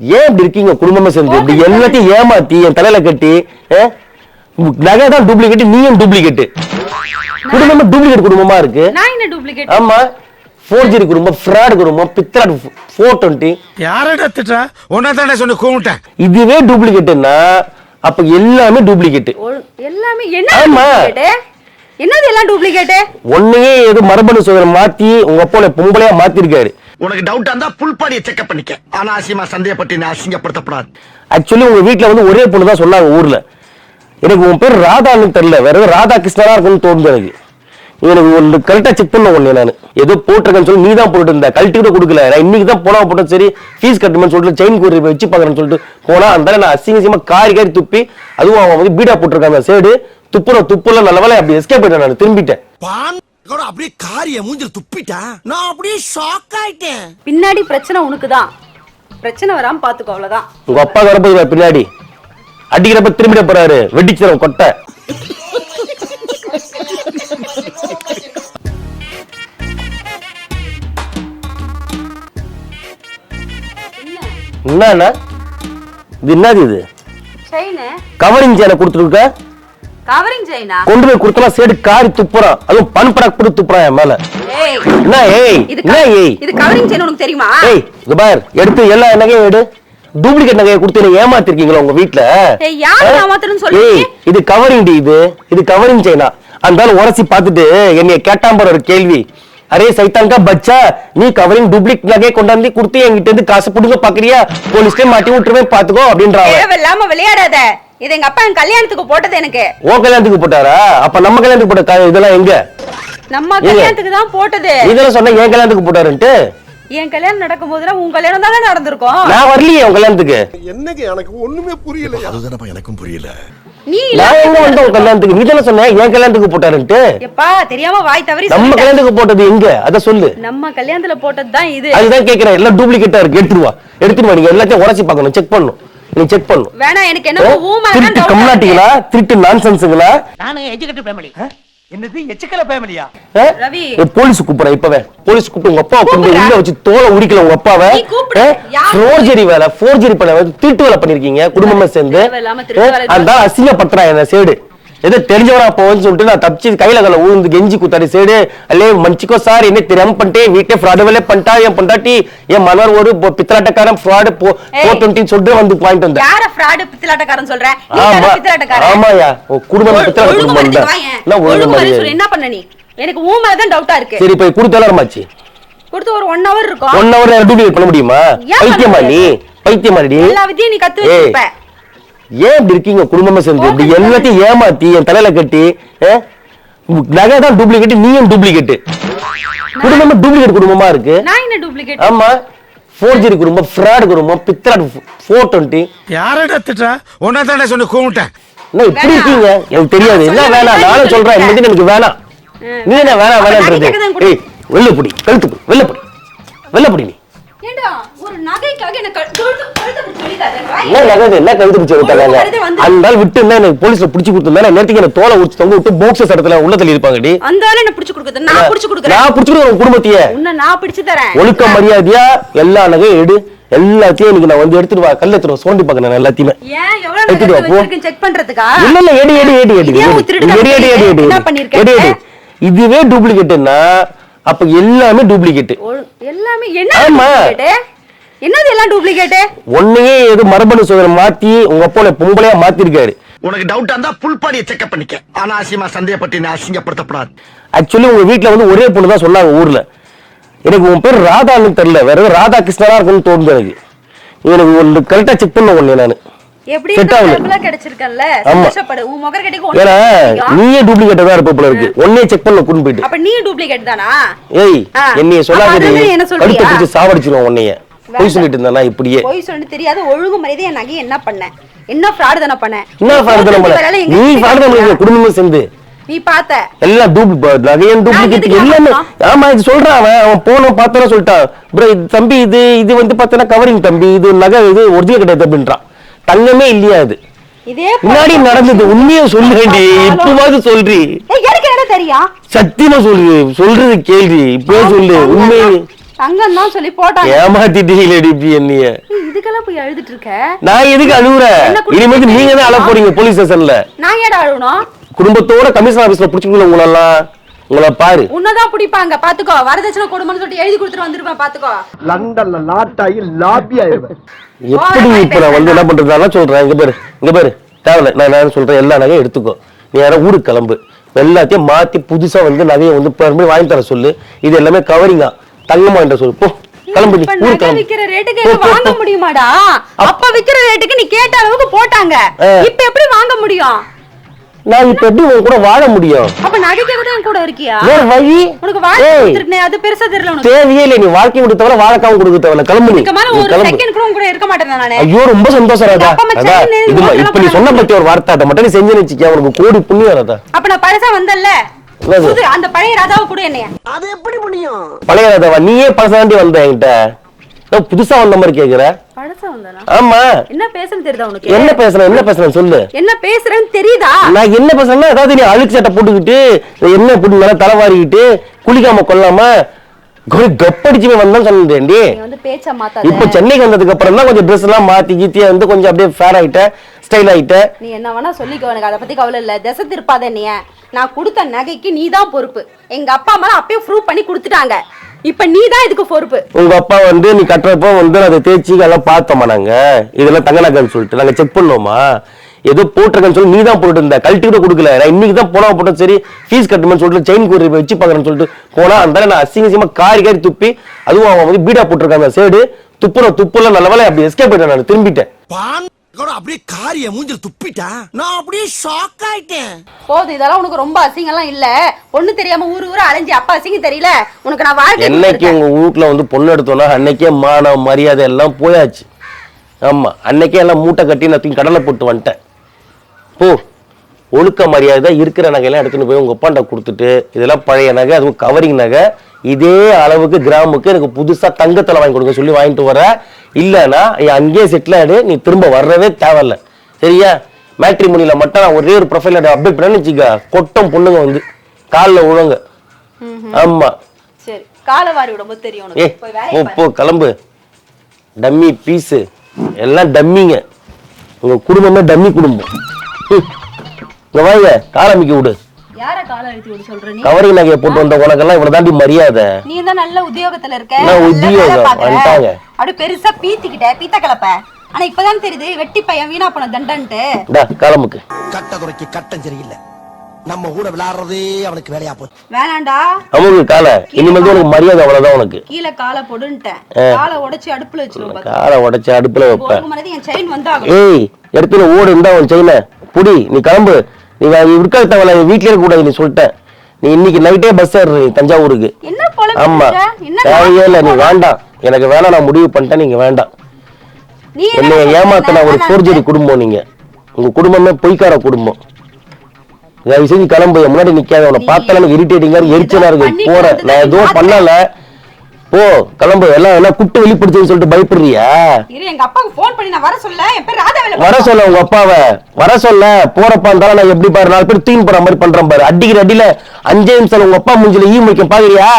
ஏன் இப்படி இருக்கீங்க? குடும்பமா சேர்ந்து இப்படி எல்லாத்தையும் ஏமாத்தி என் தலையில கட்டி? நகை தான் டூப்ளிகேட் நீயும் டூப்ளிகேட் குடும்பமா டூப்ளிகேட் குடும்பமா இருக்கு. நான் என்ன டூப்ளிகேட் ஆமா. ஃபோர்ஜரி குடும்பம் ஃப்ராட் குடும்பம் பித்ராட் ஃபோர் டுவெண்ட்டி யாரடா திட்டா உன்ன தானே சொன்ன கூமிட்டேன் இதுவே டூப்ளிகேட்னா அப்ப எல்லாமே டூப்ளிகேட் எல்லாமே என்ன ஆமா. என்னது எல்லாம் டூப்ளிகேட் ஒன்னையே ஏதோ மரபணு சோதனை மாத்தி உங்க அப்பா பொம்பளையா மாத்திருக்காரு. உனக்கு டவுட்டா இருந்தா புல் பாடியை செக்அப் பண்ணிக்க. அனாவசியமா சந்தேகப்பட்டு நீ அசிங்கப்படுத்தப்படாது. ஆக்சுவலி உங்க வீட்ல வந்து ஒரே பொண்ணு தான் சொன்னாங்க ஊர்ல. எனக்கு உன் பேர் ராதான்னு தெரியல. வேற ஏதோ ராதா கிருஷ்ணனா இருக்கும்னு தோணுது எனக்கு. எனக்கு ஒன்று கரெக்டா செக் பண்ண ஒண்ணு நான். ஏதோ போட்டிருக்கேன்னு சொல்லி நீ தான் போட்டுட்டு இருந்த. கழட்டி கூட கொடுக்கல. நான் இன்னைக்கு தான் போனா போட்டோம் சரி ஃபீஸ் கட்டணும்னு சொல்லிட்டு செயின் கூறி வச்சு பார்க்கறேன்னு சொல்லிட்டு போனா அந்த நான் அசிங்க அசிங்கமா காரி காரி துப்பி அதுவும் அவன் வந்து பீடா போட்டிருக்காங்க. சேடு துப்புற துப்புல நல்ல வேலை அப்படி எஸ்கேப் ஆயிட்டேன் நான். திரும்பிட்டேன். அப்படியே காரிய மூஞ்சில துப்பிட்டா? நான் அப்படியே ஷாக் ஆயிட்டேன். பின்னாடி பிரச்சனை உனக்கு தான் பிரச்சனை வராம பாத்துக்கோ அவ்வளவுதான். உங்க அப்பா வரப்போது பின்னாடி. அடிக்கிறப்ப திரும்பிட போறாரு. வெடிச்சிடும் கொட்டை. என்னண்ணா இது என்னது இது? செயின் கவரிங் கொடுத்துருக்க? கவரிங் செயினா கொண்டு போய் கொடுத்தா சேடு காரி துப்புறான் அதுவும் பன் படாக் போட்டு துப்புறான் என் மேல. என்ன ஏய்? இது என்ன ஏய்? இது கவரிங் செயின் உனக்கு தெரியுமா? ஏய் இது பார். எடுத்து எல்லா நகையும் எடு. டூப்ளிகேட் நகையை கொடுத்து என்ன ஏமாத்திருக்கீங்களா உங்க வீட்ல? ஏய், யாரு? ஏமாத்துறேன்னு? ஏய், இது கவரிங் டி இது. இது கவரிங் செயினா அந்த உரசி பார்த்துட்டு என்னைய கேட்டான் பாரு ஒரு கேள்வி. அரே சைத்தான்கா பச்சா நீ கவரிங் டூப்ளிகேட் நகையை கொண்டாந்து கொடுத்து என்கிட்ட இருந்து காசு புடுங்க பாக்குறியா? போலீஸ்லயே மாட்டி விட்டுருவேன் பாத்துக்கோ அப்படின்றாங்க தேவையில்லாம விளையாடாத. இது எங்க அப்பா என் கல்யாணத்துக்கு போட்டது எனக்கு. உன் கல்யாணத்துக்கு போட்டாரா? அப்ப நம்ம கல்யாணத்துக்கு போட்ட இதெல்லாம் எங்க? நம்ம கல்யாணத்துக்கு தான் போட்டது. இதெல்லாம் சொன்ன என் கல்யாணத்துக்கு போட்டாருன்ட்டு? என் கல்யாணம் நடக்கும் போதுலாம் உன் கல்யாணம் தானே நடந்திருக்கும். நான் வரலையே உன் கல்யாணத்துக்கு. என்னங்க எனக்கு ஒண்ணுமே புரியல அதுதானப்பா எனக்கும் புரியல. நீ நான் எங்க வந்தேன் உன் கல்யாணத்துக்கு? நீ தானே சொன்ன என் கல்யாணத்துக்கு போட்டாருன்ட்டு? எப்பா தெரியாம வாய் தவறி நம்ம. கல்யாணத்துக்கு போட்டது எங்க? அத சொல்லு. நம்ம கல்யாணத்துல போட்டது தான் இது. அதுதான் கேக்குறேன். எல்லாம் டூப்ளிகேட்டா இருக்கு. எடுத்துட்டு வா. எடுத்துட்டு வா. நீங்க எல்லாத்தையும் உரைச்சி பார்க்கணும். செக் பண்ணணும். நீ செக் பண்ணணும் வேணாம் எனக்கு என்ன ஊமை திருட்டு கம்நாட்டிகளா திருட்டு நான்சென்ஸுங்களா நானும் எஜுகேட்டட் ஃபேமிலி என்னது எச்சுக்கல ஃபேமிலியா ரவி. போலீஸ் கூப்பிடுறேன் இப்பவே. போலீஸ் கூப்பிட்டு உங்க அப்பா கொண்டு. உள்ள வச்சு தோலை உரிக்கல உங்க அப்பாவை. நீ கூப்பிடு. யார் ஃபோர்ஜரி வேலை ஃபோர்ஜரி பண்ண வந்து திருட்டு வேலை பண்ணிருக்கீங்க குடும்பமா சேர்ந்து. அந்த அசிங்கப்படுத்துறான் என்ன சேடு. ஏதோ தெரிஞ்சவரா போன்னு சொல்லிட்டு நான் தப்பிச்சு கையில கல ஊந்து கெஞ்சி குத்தாடி சேடு அல்லே மன்னிச்சுக்கோ சார் என்ன பண்ணிட்டேன் வீட்டே ஃப்ராடு வேலை பண்ணிட்டா என் பொண்டாட்டி என் மனர் ஒரு பொ- பித்தலாட்டக்காரன் ஃப்ராடு போ ஏய். டுவெண்ட்டின்னு சொல்லிட்டு வந்து பாயிண்ட் வந்தேன். யார ஃப்ராடு பித்தலாட்டக்காரன் சொல்ற? நீ பித்தலாட்டக்காரன்? ஆமாயா குடும்பம் பித்தலாட்ட ஒழுங்கு குடும்பம் ஒழுங்கு சொல்லு, என்ன பண்ண நீ? எனக்கு ஊ மேல தான் டவுட்டா இருக்கு. சரி போய் கொடுத்து எல்லாம் கொடுத்து ஒரு ஒன் ஹவர் இருக்கும். ஒன் ஹவர் டூப்ளிகேட் பண்ண முடியுமா? பைத்தியமா நீ? முடியாது? பைத்தியமாடி எல்லா விதியும் நீ கத்து. வச்சிருப்ப. ஏன் இப்படி இருக்கீங்க? குடும்பமா சேர்ந்து இப்படி. எல்லாத்தையும் ஏமாத்தி என் தலையில கட்டி? நகை தான் டூப்ளிகேட் நீயும் டூப்ளிகேட் குடும்பமா டூப்ளிகேட் குடும்பமா இருக்கு. நான் என்ன டூப்ளிகேட் ஆமா. ஃபோர்ஜரி குடும்பம் ஃப்ராட் குடும்பம் பித்ராட் ஃபோர் டுவெண்ட்டி யாரடா திட்டா உன்ன தானே சொன்ன கூமிட்டேன் என்ன இப்படி. இருக்கீங்க? எனக்கு தெரியாது. என்ன நான் வேணாம்? சொல்ல நானும் சொல்றேன். இந்த எனக்கு வேணாம். நீ என்ன வேணாம் வேணான்றது. ஏய் வெள்ளப்புடி கழுத்து புடி வெள்ளப்புடி. வெள்ளப்புடி நீ. ஏண்டா ஒரு நகைக்காக என்ன கழு- கழுத்து கழுத்தை பிடிச்சு வெளியிடாத, வாய். என்ன என்ன கழுத்து பிடிச்சி விட்டாங்க அந்த ஆள் விட்டு எனக்கு போலீஸ்ல பிடிச்சி கொடுத்துருந்தா நேரத்துக்கு என்ன தோலை உடிச்சு தொங்க விட்டு போக்ஸ் இடத்துல உள்ள தள்ளி இருப்பாங்கடி. அந்த ஆளு என்ன பிடிச்சு கொடுக்குறது நான் பிடிச்சு கொடுக்குறேன். நான் பிடிச்சிருக்கேன் உன் குடும்பத்தையே. உன்னை நான் பிடிச்சு தரேன். ஒழுக்க மரியாதையா எல்லா நகையும் எடு. எல்லாத்தையும் இன்னைக்கு நான் வந்து எடுத்துட்டு வா. கல்ல எடுத்துட்டு சோண்டி நான் எல்லாத்தையுமே. ஏன் எவ்வளவு எடுத்துட்டு வா, நகை போ. வச்சிருக்கேன்னு செக் பண்றதுக்கா? இல்ல இல்ல எடு எடு எடு என்ன இதுவே டூப்ளிகேட்னா அப்ப எல்லாமே டூப்ளிகேட் எல்லாமே என்ன என்னது எல்லாம் டூப்ளிகேட் ஒன்னையே ஏதோ மரபணு சோதனை மாத்தி உங்க அப்பா பொம்பளையா மாத்திருக்காரு. உனக்கு டவுட்டா இருந்தா புல் பாடியை செக்அப் பண்ணிக்க. அனாவசியமா சந்தேகப்பட்டு நீ அசிங்கப்படுத்தப்படாது. ஆக்சுவலி உங்க வீட்ல வந்து ஒரே பொண்ணு தான் சொன்னாங்க ஊர்ல. எனக்கு உன் பேர் ராதான்னு தெரியல. வேற ஏதோ ராதா கிருஷ்ணனா இருக்கும்னு தோணுது எனக்கு. எனக்கு ஒன்று கரெக்டா செக் பண்ண ஒண்ணு நானு. எப்படி. சந்தோஷப்படு. உன் முகர் கட்டிக்கு ஏன்னா நீயே டூப்ளிகேட்டா தான் இருப்ப போல இருக்கு. ஒன்னே செக் பண்ண கூட்டு போயிட்டு. அப்ப நீ டூப்ளிகேட் தானா? ஏய் ஆ. என்னைய அதுவே என்ன பிடிச்சு சாவடிச்சிருவோம் உன்னைய. பொய் சொல்லிட்டு இருந்தா இப்படியே. போய் சொல்லி தெரியாத ஒழுங்கு மரியாதை என் நகையை என்ன பண்ண என்ன ஃப்ராடு தானே பண்ண என்ன ஃபார்டு வேலை பண்ண எங்க நீ ஃபார்டு? பண்ண? குடும்பமும் சேர்ந்து. நீ பார்த்த. எல்லாம் டூப் நகையும் டூப்ளிகேட் எல்லாமே? ஆமா? இது சொல்றான் அவன். அவன் போனோம் பார்த்தோன்னு சொல்லிட்டான். ப்ரோ இது தம்பி இது இது வந்து பார்த்தோன்னா கவரிங் தம்பி. இது நகை இது ஒரிஜினல் கிடையாது அப்படின்றான். தங்கமே இல்லையா அது? முன்னாடி நடந்தது. உண்மையை சொல்லுடி இப்பவாது சொல்றி. சத்தியமா சொல்லு. சொல்றது கேள்வி. இப்பவே சொல்லு. உண்மையை தங்கம் தான் சொல்லி போட்டாங்க. ஏமாத்திட்டீங்களே டிபி என்னைய. இதுக்கெல்லாம் போய் அழுதுட்டு இருக்க? நான் எதுக்கு குடும்பம்? இனிமேல் நீங்க தான் அழ போறீங்க போலீஸ் ஸ்டேஷன்ல நான் ஏடா அழுவணும்? குடும்பத்தோட கமிஷனர் ஆபீஸ்ல புடிச்சுக்கல உங்களெல்லாம்? உங்களை பாரு. உன்னதான் பிடிப்பாங்க பாத்துக்கோ. வரதட்சணை கொடுமைன்னு சொல்லிட்டு எழுதி கொடுத்துட்டு வந்துருப்பேன் பாத்துக்கோ. லண்டன்ல லாட்டாகி லாபி ஆயிருவேன். எப்படி இப்ப நான் வந்து என்ன பண்றதுனால சொல்றேன். இங்க பாரு இங்க பாரு. தேவையில்ல நான் என்ன சொல்றேன்? எல்லா நகையும் எடுத்துக்கோ. நீ யாரும் ஊருக்கு கிளம்பு. எல்லாத்தையும் மாத்தி புதுசா வந்து நகையை வந்து மறுபடியும் வாங்கி தர சொல்லு. இது எல்லாமே கவரிங்கா தங்கமா என்ற சொல்லு போ கிளம்பு நீ நகை கிளம்பு. விக்கிற ரேட்டுக்கு போ, வாங்க. முடியுமாடா? அப்ப விக்கிற ரேட்டுக்கு நீ கேட்ட அளவுக்கு போட்டாங்க. இப்ப எப்படி வாங்க முடியும்? நான் இப்ப எப்படி உன் கூட வாழ முடியும்? அப்ப நகைக்கு கூட என் கூட இருக்கியா? வேற வழி? உனக்கு வாழ ஏய், கொடுத்துருக்கனே அது பெருசா தெரியல உனக்கு. தேவையே இல்லை நீ வாழ்க்கை கொடுத்த தவிர வாழக்காவும் கொடுக்க தேவையில்ல கிளம்பு நீ. ஒரு செகண்ட் கூட உன் கூட இருக்க மாட்டேன் நானு. ஐயோ ரொம்ப சந்தோஷம் ராதா. இது இப்ப நீ சொன்ன பத்தி ஒரு வார்த்தை அதை மட்டும் நீ செஞ்சு வச்சுக்க உனக்கு கோடி புண்ணியம் ராதா. அப்ப நான் பழசா வந்தல்ல அந்த பழைய ராஜாவை கூட என்னைய. அது எப்படி முடியும் பழைய ராதாவா நீயே பழசாண்டி வந்த என்கிட்ட. புதுசா வந்த மாதிரி கேக்குற. ஆமா. என்ன தெரியுதா உனக்கு? என்ன பேசுறேன் என்ன பேசுறேன் சொல்லு. என்ன பேசுறேன்னு தெரியுதா? நான் என்ன பேசுறேன்னா ஏதாவது நீ அழுக்கு சட்டை போட்டுக்கிட்டு என்ன இப்படி நல்லா தலைவாரிக்கிட்டு குளிக்காம கொள்ளாம ஒரு கப்படிச்சு வந்தான் சொன்னேன்டி. நீ வந்து பேச்ச மாத்தாத. இப்ப சென்னைக்கு வந்ததுக்கு அப்புறம் தான் கொஞ்சம் ட்ரெஸ் எல்லாம் மாத்தி கீத்தியா வந்து கொஞ்சம் அப்படியே ஃபேர் ஆயிட்ட. ஸ்டைல் ஆயிட்ட. நீ என்ன வேணா சொல்லிக்கோ எனக்கு. அதை பத்தி கவலை இல்ல. திசை திருப்பாத நீ நான் கொடுத்த நகைக்கு நீ தான் பொறுப்பு. எங்க அப்பா அம்மா அப்பயே ப்ரூவ் பண்ணி கொடுத்துட்டாங்க. இப்ப நீ தான் இதுக்கு பொறுப்பு. உங்க அப்பா வந்து நீ கட்டுறப்போ வந்து அதை தேய்ச்சி எல்லாம் பார்த்தோமா நாங்க? இதெல்லாம் தங்க நகைன்னு சொல்லிட்டு. நாங்க செக் பண்ணோமா? ஏதோ போட்டிருக்கேன்னு சொல்லி நீ தான் போட்டு இருந்த. கழட்டி கூட கொடுக்கல. நான் இன்னைக்கு தான் போனா போட்டோம் சரி ஃபீஸ் கட்டுமே சொல்லிட்டு செயின் கூறி வச்சு பாக்குறேன்னு சொல்லிட்டு போனா அந்த நான் அசிங்க அசிங்கமா காரி காரி துப்பி அதுவும் அவன் வந்து பீடா போட்டிருக்காங்க. சேடு துப்புற துப்புல நல்ல வேலை அப்படி எஸ்கேப் ஆயிட்டேன் நான். திரும்பிட்டேன். அப்படியே காரிய மூஞ்சில துப்பிட்டா? நான் அப்படியே ஷாக் ஆயிட்டேன். போதும் இதெல்லாம் உனக்கு ரொம்ப அசிங்கம்லாம் இல்ல. பொண்ணு தெரியாம ஊரு ஊரு அலைஞ்சு அப்பா அசிங்கம் தெரியல. உனக்கு நான் வாழ்க்கை என்னைக்கு. உங்க வீட்ல வந்து பொண்ணு எடுத்தோம்னா அன்னைக்கே மானம் மரியாதை எல்லாம் போயாச்சு. ஆமா அன்னைக்கே எல்லாம் மூட்டை கட்டி நான் தூக்கி கடலை போட்டு வந்துட்டேன். போ ஒழுக்க மரியாதை இருக்கிற நகையெல்லாம் எடுத்துன்னு போய் உங்க அப்பாண்ட கொடுத்துட்டு இதெல்லாம் பழைய நகை அதுவும் கவரிங் நகை இதே அளவுக்கு கிராமுக்கு எனக்கு புதுசா தங்கத்துல வாங்கி கொடுங்க சொல்லி வாங்கிட்டு வர. இல்லைன்னா அங்கேயே செட்டில் ஆயிடு நீ திரும்ப வர்றவே தேவையில்ல. சரியா? மேட்ரிமோனியில மட்டும் நான் ஒரே ஒரு ப்ரொஃபைல் அப்டேட் பண்ணேன்னு வச்சுக்க கொட்டம் பொண்ணுங்க வந்து. காலில் விழுங்க ஆமா. சரி காலவாரி விடும்போது தெரியும் ஏ போ கிளம்பு. டம்மி பீஸு எல்லாம் டம்மிங்க. உங்க குடும்பமே டம்மி குடும்பம். இங்க வாங்க காலமிக்க விடு. யார கால அழுத்தி விட சொல்ற நீ? கவரிங் நகையை போட்டு வந்த உனக்கெல்லாம் இவ்வளவு தாண்டி மரியாதை. நீ தான் நல்ல உத்தியோகத்துல இருக்க. நல்ல உத்தியோகம்? வந்துட்டாங்க. அப்படியே பெருசா பீத்திக்கிட்ட பீத்த கலப்ப. ஆனா இப்பதான் தெரியுது வெட்டி பையன் வீணா போன தண்டன்ட்டு. டா காலமுக்கு. கட்ட குறைக்கு கட்டம் சரியில்லை நம்ம கூட விளையாடுறதே அவனுக்கு வேலையா போச்சு. வேணாண்டா. அமுக்கு காலை. இனிமேல் உனக்கு மரியாதை அவ்வளவுதான் உனக்கு. கீழே காலை போடுன்ட்டேன். காலை உடைச்சு அடுப்புல வச்சிருவோம் பாத்து. காலை உடைச்சு அடுப்புல வைப்பேன் என் செயின் வந்தாகும் ஏய் எடுத்துல ஓடு இருந்தா உன் செயின புடி நீ கிளம்பு. நீ இருக்காது தேவையில்ல வீட்லயே இருக்க கூடாது நீ சொல்லிட்டேன். நீ இன்னைக்கு நைட்டே பஸ் ஏறு நீ தஞ்சாவூருக்கு. என்ன பொழப்பு ஆமா. பண்ற? என்ன தேவையே இல்ல நீ வேண்டாம். எனக்கு வேணாம் நான் முடிவு பண்ணிட்டேன் நீங்க வேண்டாம். என்ன? ஏமாத்தின ஒரு. ஃபோர்ஜரி குடும்பம் நீங்க. உங்க குடும்பமே பொய்க்கார குடும்பம். தயவு செஞ்சு கிளம்பு முன்னாடி நிக்காத உன்னை பார்த்தாலும் எனக்கு இரிட்டேட்டிங்கா இருக்கு எரிச்சலா இருக்கு வந்து நான் எதுவும். பண்ணல. போ கிளம்பு. எல்லாம் எல்லாம் குட்டு வெளிப்படுச்சுன்னு சொல்லிட்டு பயப்படுறியா? இரு எங்க அப்பாவுக்கு ஃபோன் பண்ணி நான் வர சொல்ல. என் பேர் ராதாவேல வர சொல்ல உங்க அப்பாவை. வர சொல்ல. போறப்பா இருந்தாலும் நான் எப்படி பாரு நாலு பேர் தூக்கி போற மாதிரி பண்றேன் பாரு. அடிக்கிற அடியில அஞ்சே நிமிஷம் உங்க அப்பா மூஞ்சில ஈ முடிக்கும் பாக்குறியா?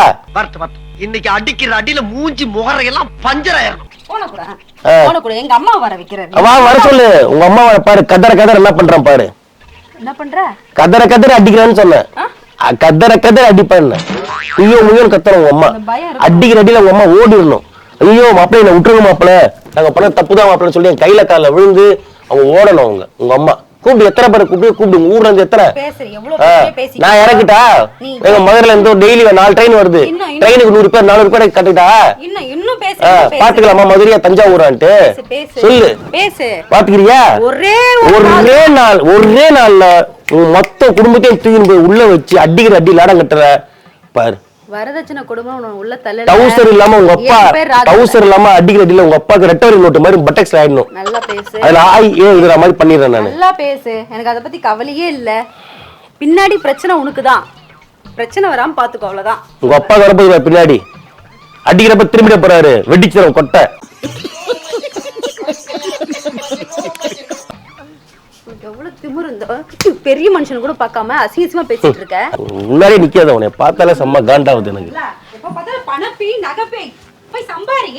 இன்னைக்கு அடிக்கிற அடியில மூஞ்சி முகரையெல்லாம் பஞ்சர் ஆயிரும் போன கூட ஆ. போன கூட எங்க அம்மா வர வைக்கிறாரு. வா வர சொல்லு. உங்க அம்மாவை பாரு கதற கதற என்ன பண்றான் பாரு. என்ன பண்ற? கதற கதற அடிக்கிறான்னு சொன்னேன். கதற கதற அடிப்பேன் ஐயோ முயல் கத்துற உங்க அம்மா. அடிக்கிற அடியில உங்க அம்மா ஓடிடணும். ஐயோ மாப்பிள்ளை என்ன விட்டுருங்க மாப்பிள்ள. நாங்க பண்ண தப்புதான் மாப்பிள்ளை சொல்லி என் கையில கால விழுந்து அவங்க ஓடணும் அவங்க உங்க அம்மா. கூப்பிடு எத்தனை பேரை கூப்பிடு கூப்பிடு. உங்க ஊர்ல இருந்து எத்தனை? நான் இறக்கிட்டா? எங்க மதுரையில இருந்து டெய்லி நாலு ட்ரெயின் வருது. ட்ரெயினுக்கு நூறு பேர் நானூறு பேர் கட்டுட்டா. பாத்துக்கலாமா மதுரையா தஞ்சாவூரான்ட்டு? சொல்லு. பாத்துக்கிறியா? ஒரே ஒரு நாள். ஒரே நாள் ஒரே நாள்ல உன் மொத்த குடும்பத்தையும் தூக்கின்னு போய் உள்ள வச்சு அடிக்கிற அடி லாடம் கட்டுற. பாரு. வரதட்சணை குடும்பம் உள்ள தள்ள டவுசர் இல்லாம உங்க அப்பா டவுசர் இல்லாம அடிக்கிற அடியில உங்க அப்பாக்கு ரெட்டவரி நோட்டு மாதிரி பட்டக்ஸ் ஆயிடணும். நல்லா பேசு. அதுல ஆய் ஏ இதுற மாதிரி பண்ணிடுறேன் நானு. நல்லா பேசு. எனக்கு அதை பத்தி கவலையே இல்ல. பின்னாடி பிரச்சனை உனக்கு தான் பிரச்சனை வராம பாத்துக்கோ அவ்வளவுதான். உங்க அப்பா வரப்போது பின்னாடி. அடிக்கிறப்ப திரும்பிட போறாரு. வெடிச்சிடும் கொட்டை. திமிர் பெரிய மனுஷன் கூட பார்க்காம அசிங்கசியமா பேசிட்டு இருக்க. முன்னாடி நிக்காத உன்னை பார்த்தாலே செம்ம காண்டாவது எனக்கு. பணப்பி நகைப்பே போய் சம்பாரி